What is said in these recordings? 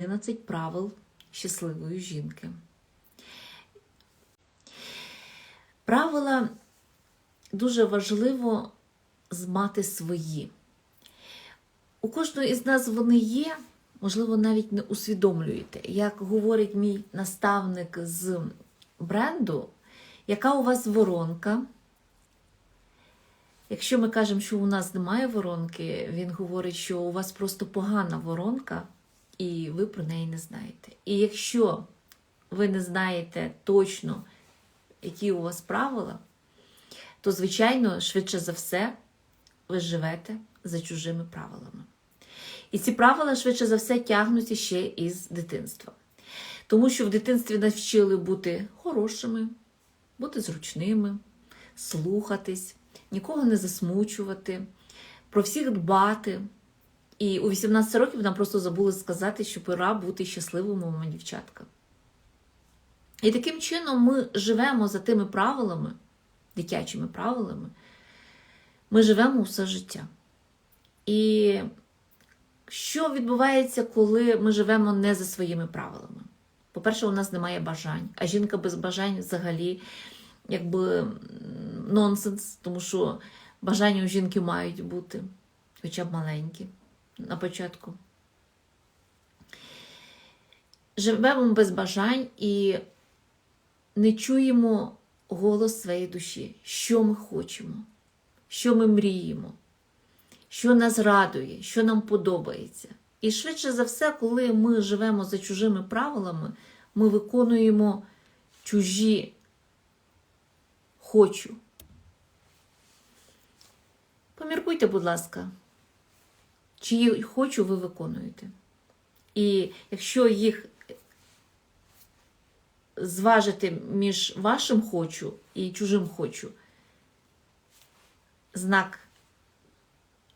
11 правил щасливої жінки. Правила дуже важливо змати свої. У кожної із нас вони є, можливо, навіть не усвідомлюєте. Як говорить мій наставник з бренду, яка у вас воронка. Якщо ми кажемо, що у нас немає воронки, він говорить, що у вас просто погана воронка, і ви про неї не знаєте. І якщо ви не знаєте точно, які у вас правила, то, звичайно, швидше за все, ви живете за чужими правилами. І ці правила, швидше за все, тягнуться ще із дитинства. Тому що в дитинстві навчили бути хорошими, бути зручними, слухатись, нікого не засмучувати, про всіх дбати. І у 18 років нам просто забули сказати, що пора бути щасливими дівчатка. І таким чином ми живемо за тими правилами, дитячими правилами, ми живемо все життя. І що відбувається, коли ми живемо не за своїми правилами? По-перше, у нас немає бажань, а жінка без бажань взагалі якби нонсенс, тому що бажання у жінки мають бути, хоча б маленькі на початку. Живемо без бажань і не чуємо голос своєї душі, що ми хочемо, що ми мріємо, що нас радує, що нам подобається. І швидше за все, коли ми живемо за чужими правилами, ми виконуємо чужі хочу. Поміркуйте, будь ласка, чиї хочу ви виконуєте. І якщо їх зважити між вашим хочу і чужим хочу, знак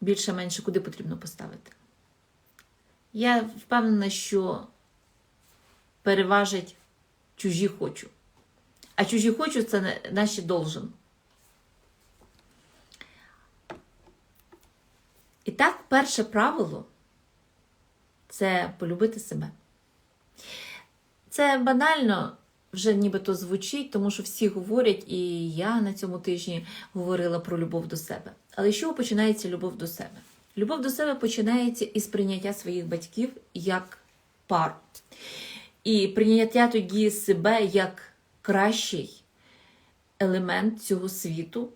більше-менше куди потрібно поставити. Я впевнена, що переважить чужі хочу. А чужі хочу це наші должен. І так, перше правило це полюбити себе. Це банально вже нібито звучить, тому що всі говорять, і я на цьому тижні говорила про любов до себе. Але з чого починається любов до себе? Любов до себе починається із прийняття своїх батьків як пару. І прийняття тоді себе як кращий елемент цього світу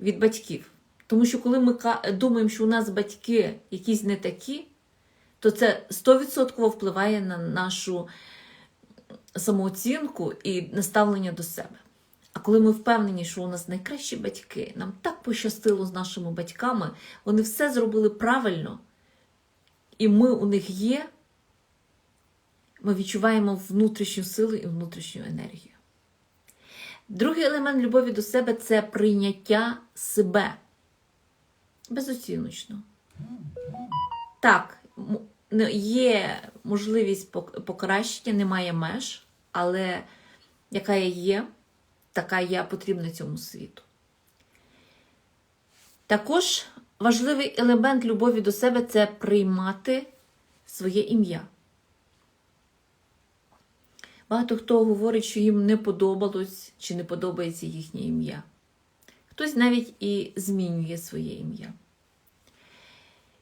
від батьків. Тому що коли ми думаємо, що у нас батьки якісь не такі, то це 100% впливає на нашу самооцінку і наставлення до себе. А коли ми впевнені, що у нас найкращі батьки, нам так пощастило з нашими батьками, вони все зробили правильно, і ми у них є, ми відчуваємо внутрішню силу і внутрішню енергію. Другий елемент любові до себе це прийняття себе безоціночно. Так, є можливість покращення, немає меж, але яка я є, така я потрібна цьому світу. Також важливий елемент любові до себе це приймати своє ім'я. Багато хто говорить, що їм не подобалось чи не подобається їхнє ім'я. Хтось навіть і змінює своє ім'я.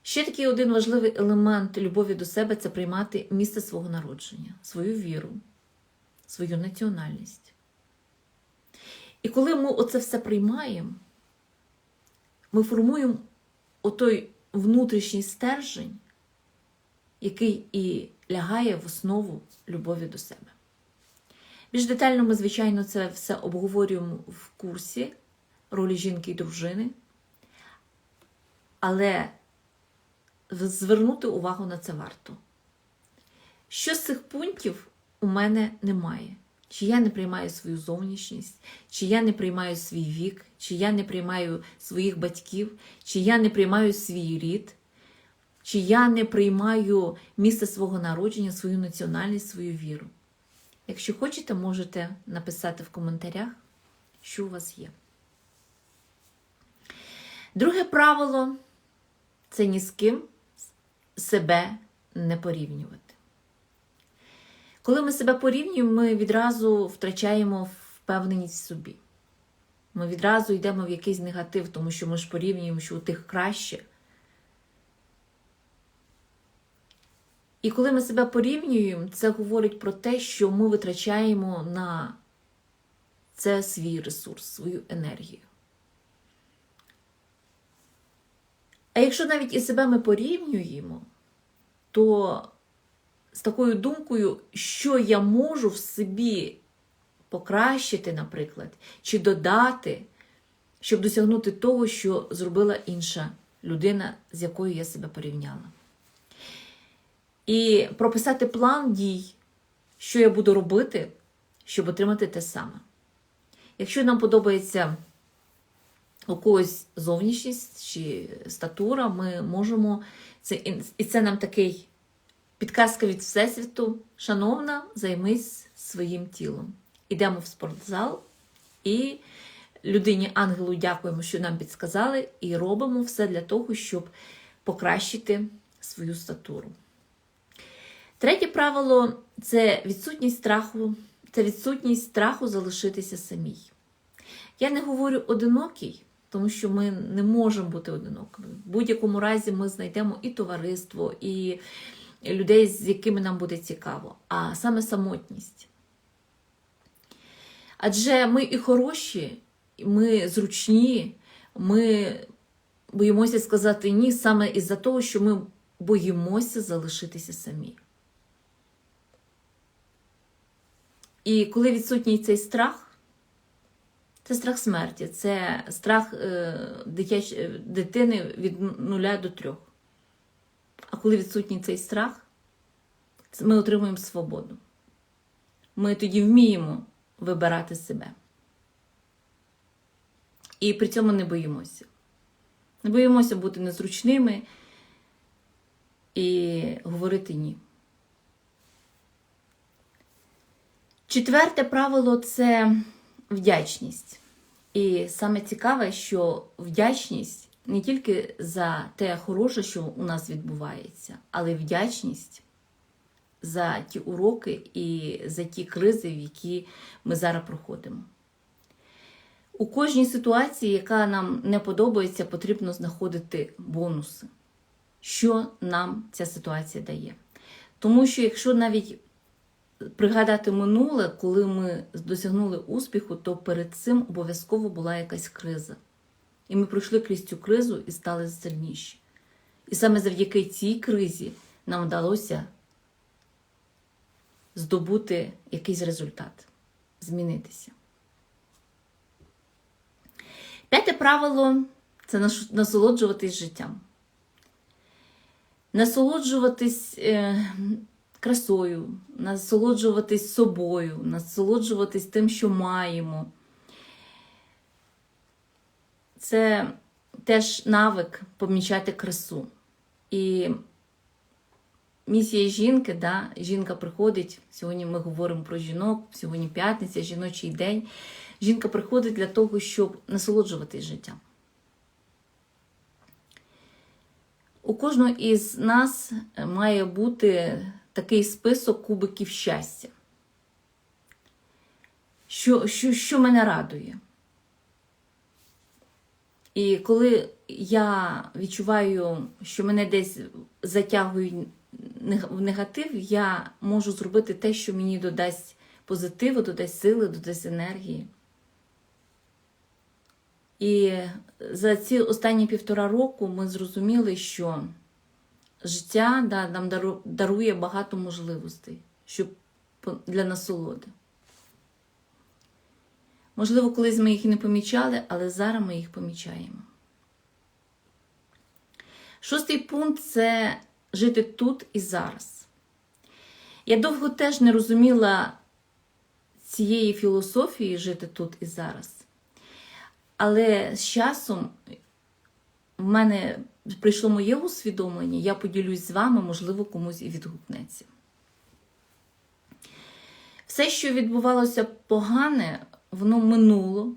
Ще такий один важливий елемент любові до себе це приймати місце свого народження, свою віру, свою національність. І коли ми оце все приймаємо, ми формуємо отой внутрішній стержень, який і лягає в основу любові до себе. Більш детально ми, звичайно, це все обговорюємо в курсі ролі жінки і дружини. Але звернути увагу на це варто. Що з цих пунктів у мене немає? Чи я не приймаю свою зовнішність, чи я не приймаю свій вік, чи я не приймаю своїх батьків, чи я не приймаю свій рід, чи я не приймаю місце свого народження, свою національність, свою віру. Якщо хочете, можете написати в коментарях, що у вас є. Друге правило це ні з ким себе не порівнювати. Коли ми себе порівнюємо, ми відразу втрачаємо впевненість в собі. Ми відразу йдемо в якийсь негатив, тому що ми ж порівнюємо, що у тих краще. І коли ми себе порівнюємо, це говорить про те, що ми витрачаємо на це свій ресурс, свою енергію. А якщо навіть і себе ми порівнюємо, то з такою думкою, що я можу в собі покращити, наприклад, чи додати, щоб досягнути того, що зробила інша людина, з якою я себе порівняла. І прописати план дій, що я буду робити, щоб отримати те саме. Якщо нам подобається у когось зовнішність чи статура, ми можемо це і це нам такий підказка від Всесвіту. Шановна, займись своїм тілом. Ідемо в спортзал і людині ангелу дякуємо, що нам підсказали, і робимо все для того, щоб покращити свою статуру. Третє правило це відсутність страху, це відсутність страху залишитися самій. Я не говорю одинокий, тому що ми не можемо бути одинокими. В будь-якому разі ми знайдемо і товариство, і людей, з якими нам буде цікаво, а саме самотність. Адже ми і хороші, ми зручні, ми боїмося сказати ні саме із-за того, що ми боїмося залишитися самі. І коли відсутній цей страх, це страх смерті, це страх е, дитяч... дитини від нуля до трьох. А коли відсутній цей страх, ми отримуємо свободу. Ми тоді вміємо вибирати себе. І при цьому не боїмося. Не боїмося бути незручними і говорити ні. Четверте правило це вдячність. І саме цікаве, що вдячність не тільки за те хороше, що у нас відбувається, але вдячність за ті уроки і за ті кризи, в які ми зараз проходимо. У кожній ситуації, яка нам не подобається, потрібно знаходити бонуси, що нам ця ситуація дає. Тому що, якщо навіть пригадати минуле, коли ми досягнули успіху, то перед цим обов'язково була якась криза. І ми пройшли крізь цю кризу і стали сильніші. І саме завдяки цій кризі нам вдалося здобути якийсь результат, змінитися. П'яте правило це насолоджуватись життям. Насолоджуватись е, красою, насолоджуватись собою, насолоджуватись тим, що маємо. Це теж навик помічати красу. І місія жінки, да, жінка приходить, сьогодні ми говоримо про жінок, сьогодні п'ятниця, жіночий день. Жінка приходить для того, щоб насолоджуватись життям. У кожного із нас має бути такий список кубиків щастя. Що, що, Що мене радує? І коли я відчуваю, що мене десь затягують в негатив, я можу зробити те, що мені додасть позитиву, додасть сили, додасть енергії. І за ці останні півтора року ми зрозуміли, що життя да, нам дарує багато можливостей щоб, для насолоди. Можливо, колись ми їх не помічали, але зараз ми їх помічаємо. Шостий пункт це жити тут і зараз. Я довго теж не розуміла цієї філософії жити тут і зараз. Але з часом в мене прийшло моє усвідомлення, я поділюсь з вами, можливо, комусь і відгукнеться. Все, що відбувалося погане, воно минуло,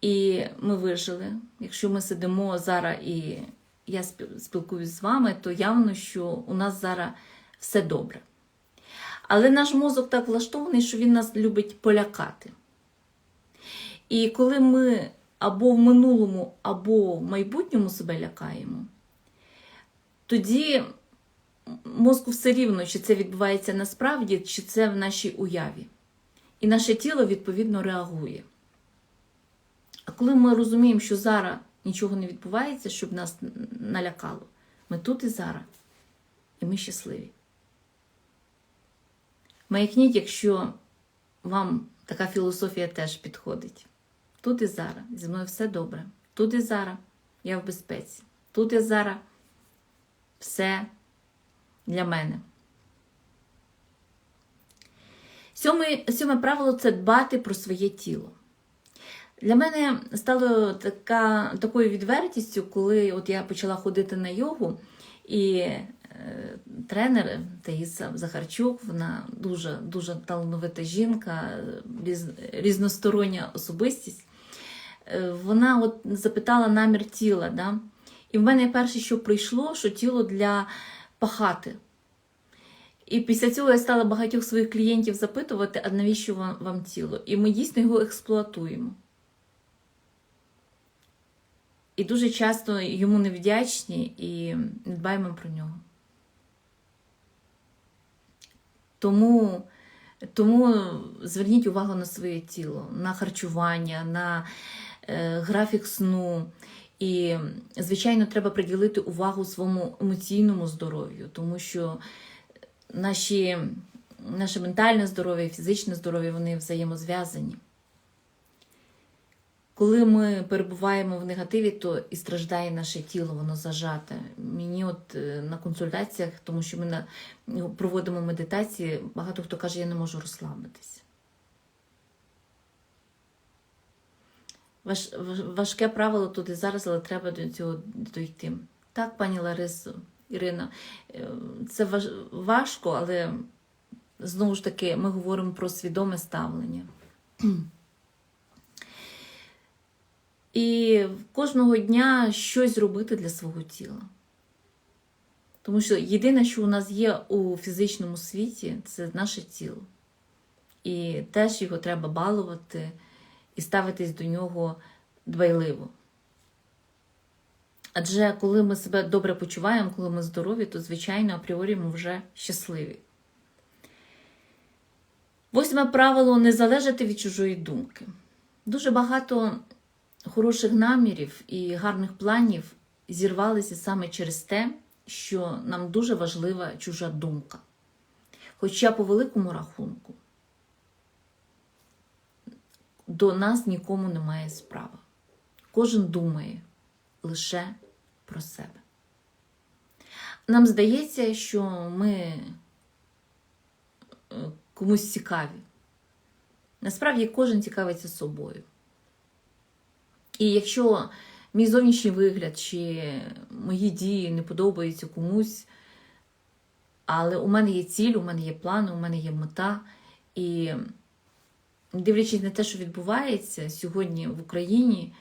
і ми вижили. Якщо ми сидимо зараз і я спілкуюсь з вами, то явно, що у нас зараз все добре. Але наш мозок так влаштований, що він нас любить полякати. І коли ми або в минулому, або в майбутньому себе лякаємо, тоді мозку все рівно, чи це відбувається насправді, чи це в нашій уяві. І наше тіло відповідно реагує. А коли ми розуміємо, що зараз нічого не відбувається, щоб нас налякало, ми тут і зараз. І ми щасливі. Маякніть, якщо вам така філософія теж підходить. Тут і зараз. Зі мною все добре. Тут і зараз я в безпеці. Тут і зараз все для мене. Сьоме, сьоме правило це дбати про своє тіло. Для мене стало така, такою відвертістю, коли от я почала ходити на йогу, і е, тренер Таїса Захарчук, вона дуже дуже талановита жінка, різ, різностороння особистість. Е, вона от запитала намір тіла. Да? І в мене перше, що прийшло, що тіло для пахати. І після цього я стала багатьох своїх клієнтів запитувати, а навіщо вам, вам тіло? І ми дійсно його експлуатуємо. І дуже часто йому невдячні і не дбаємо про нього. Тому, тому зверніть увагу на своє тіло, на харчування, на графік сну. І, звичайно, треба приділити увагу своєму емоційному здоров'ю, тому що наші, наше ментальне здоров'я і фізичне здоров'я вони взаємозв'язані. Коли ми перебуваємо в негативі, то і страждає наше тіло, воно зажате. Мені от е, на консультаціях, тому що ми ну, проводимо медитації, багато хто каже, я не можу розслабитися. Важ, важке правило тут і зараз, але треба до цього дійти. Так, пані Ларисо, Ірина, е, це важ, важко, але знову ж таки ми говоримо про свідоме ставлення. І кожного дня щось робити для свого тіла. Тому що єдине, що у нас є у фізичному світі, це наше тіло. І теж його треба балувати і ставитись до нього дбайливо. Адже коли ми себе добре почуваємо, коли ми здорові, то, звичайно, апріорі ми вже щасливі. Восьме правило не залежати від чужої думки. Дуже багато хороших намірів і гарних планів зірвалися саме через те, що нам дуже важлива чужа думка. Хоча по великому рахунку до нас нікому немає справи. Кожен думає лише про себе. Нам здається, що ми е, комусь цікаві. Насправді кожен цікавиться собою. І якщо мій зовнішній вигляд чи мої дії не подобаються комусь, але у мене є ціль, у мене є план, у мене є мета. І дивлячись на те, що відбувається сьогодні в Україні,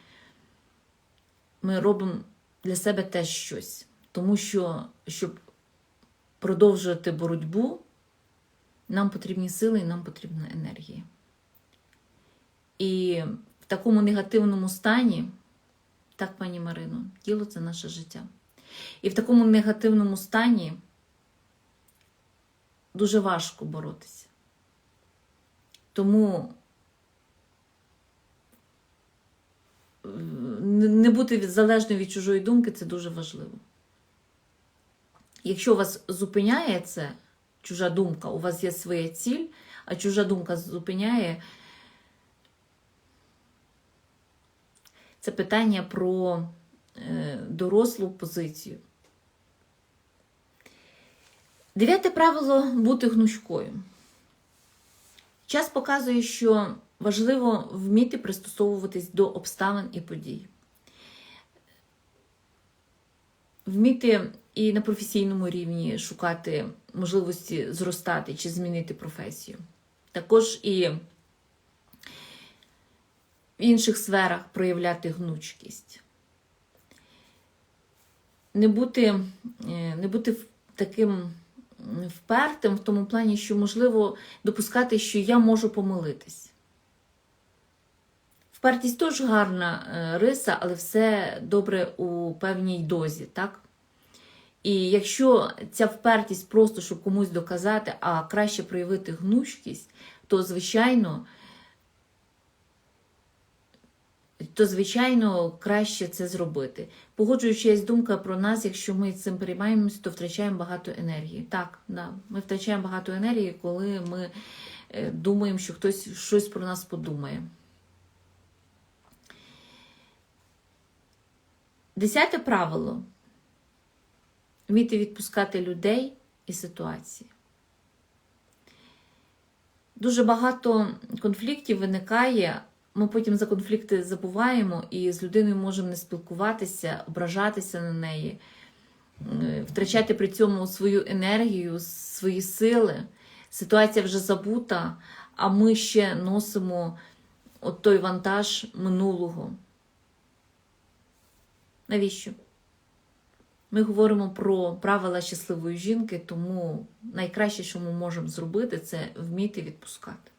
ми робимо для себе теж щось. Тому що, щоб продовжувати боротьбу, нам потрібні сили і нам потрібна енергія. І в такому негативному стані, так, пані Марино, тіло це наше життя. І в такому негативному стані дуже важко боротися. Тому не бути залежним від чужої думки це дуже важливо. Якщо вас зупиняє це, чужа думка, у вас є своя ціль, а чужа думка зупиняє, це питання про е, дорослу позицію. Дев'яте правило бути гнучкою. Час показує, що важливо вміти пристосовуватись до обставин і подій. Вміти і на професійному рівні шукати можливості зростати чи змінити професію. Також і в інших сферах проявляти гнучкість. Не бути, е, не бути таким впертим в тому плані, що можливо допускати, що я можу помилитись. Впертість теж гарна е, риса, але все добре у певній дозі, так? І якщо ця впертість просто щоб комусь доказати, а краще проявити гнучкість, то звичайно, то звичайно краще це зробити. Погоджуючись думка про нас, якщо ми цим переймаємося, то втрачаємо багато енергії. Так, да, ми втрачаємо багато енергії, коли ми е, думаємо, що хтось щось про нас подумає. Десяте правило вміти відпускати людей і ситуації. Дуже багато конфліктів виникає. Ми потім за конфлікти забуваємо і з людиною можемо не спілкуватися, ображатися на неї, е, втрачати при цьому свою енергію, свої сили. Ситуація вже забута, а ми ще носимо от той вантаж минулого. Навіщо? Ми говоримо про правила щасливої жінки, тому найкраще, що ми можемо зробити, це вміти відпускати.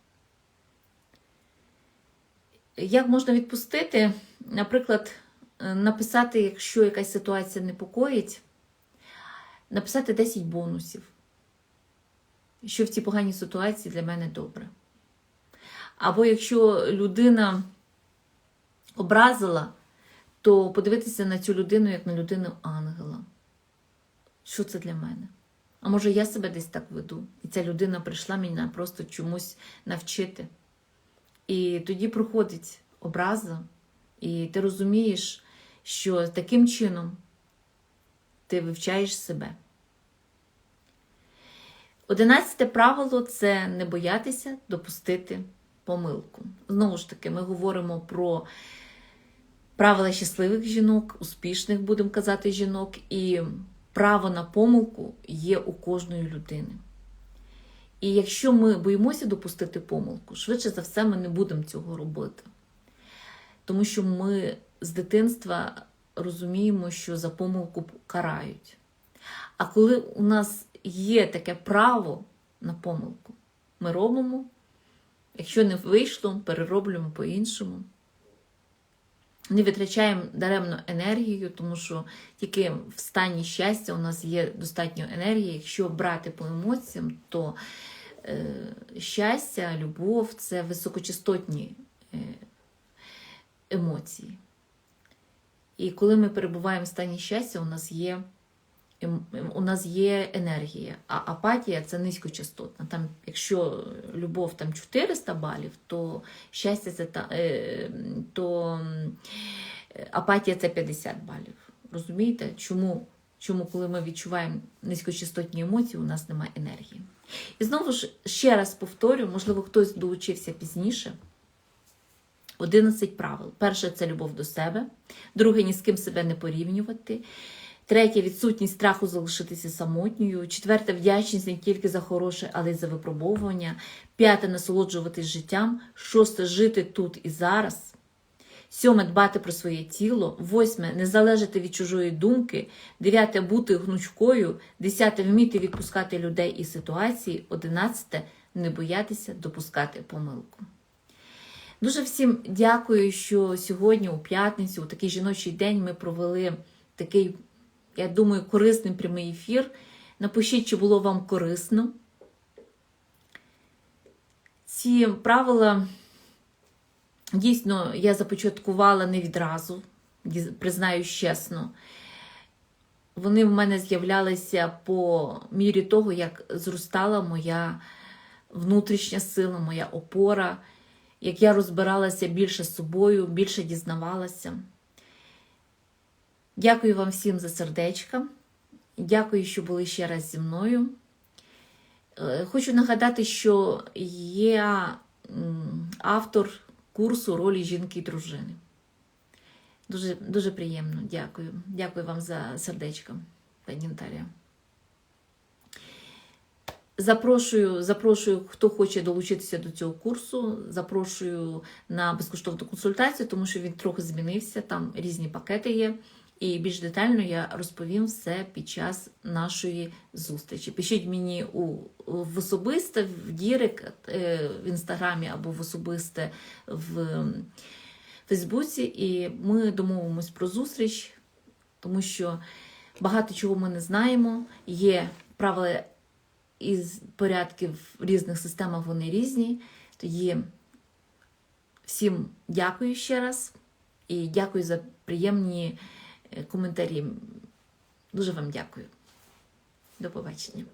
Як можна відпустити? Наприклад, е, написати, якщо якась ситуація непокоїть, написати 10 бонусів, що в цій поганій ситуації для мене добре. Або якщо людина образила, то подивитися на цю людину як на людину ангела. Що це для мене? А може, я себе десь так веду, і ця людина прийшла мене просто чомусь навчити. І тоді проходить образа, і ти розумієш, що таким чином ти вивчаєш себе. Одинадцяте правило це не боятися допустити помилку. Знову ж таки, ми говоримо про правила щасливих жінок, успішних, будемо казати, жінок, і право на помилку є у кожної людини. І якщо ми боїмося допустити помилку, швидше за все, ми не будемо цього робити. Тому що ми з дитинства розуміємо, що за помилку карають. А коли у нас є таке право на помилку, ми робимо, якщо не вийшло, перероблюємо по-іншому. Не витрачаємо даремно енергію, тому що тільки в стані щастя у нас є достатньо енергії. Якщо брати по емоціям, то е, щастя, любов це високочастотні е, емоції. І коли ми перебуваємо в стані щастя, у нас є у нас є енергія, а апатія це низькочастотна. Там, якщо любов там 400 балів, то щастя це е, то апатія це 50 балів. Розумієте, чому, чому, коли ми відчуваємо низькочастотні емоції, у нас немає енергії? І знову ж ще раз повторю, можливо, хтось долучився пізніше. 11 правил. Перше це любов до себе, друге ні з ким себе не порівнювати. Третє відсутність страху залишитися самотньою. Четверте вдячність не тільки за хороше, але й за випробовування. П'яте насолоджуватись життям. Шосте жити тут і зараз. Сьоме дбати про своє тіло. Восьме не залежати від чужої думки. Дев'яте бути гнучкою. Десяте вміти відпускати людей і ситуації. Одинадцяте не боятися допускати помилку. Дуже всім дякую, що сьогодні, у п'ятницю, у такий жіночий день, ми провели такий, я думаю, корисний прямий ефір. Напишіть, чи було вам корисно. Ці правила дійсно я започаткувала не відразу, признаюсь чесно. Вони в мене з'являлися по мірі того, як зростала моя внутрішня сила, моя опора як я розбиралася більше з собою, більше дізнавалася. Дякую вам всім за сердечка. Дякую, що були ще раз зі мною. Е, Хочу нагадати, що я автор курсу ролі жінки і дружини. Дуже, дуже приємно. Дякую. Дякую вам за сердечко, пані Наталія. Запрошую, запрошую, хто хоче долучитися до цього курсу. Запрошую на безкоштовну консультацію, тому що він трохи змінився. Там різні пакети є. І більш детально я розповім все під час нашої зустрічі. Пишіть мені у, в особисте, в Дірек е, в інстаграмі або в особисте в Фейсбуці, і ми домовимось про зустріч, тому що багато чого ми не знаємо. Є правила із порядків в різних системах, вони різні. Тоді всім дякую ще раз і дякую за приємні коментарі. Дуже вам дякую. До побачення.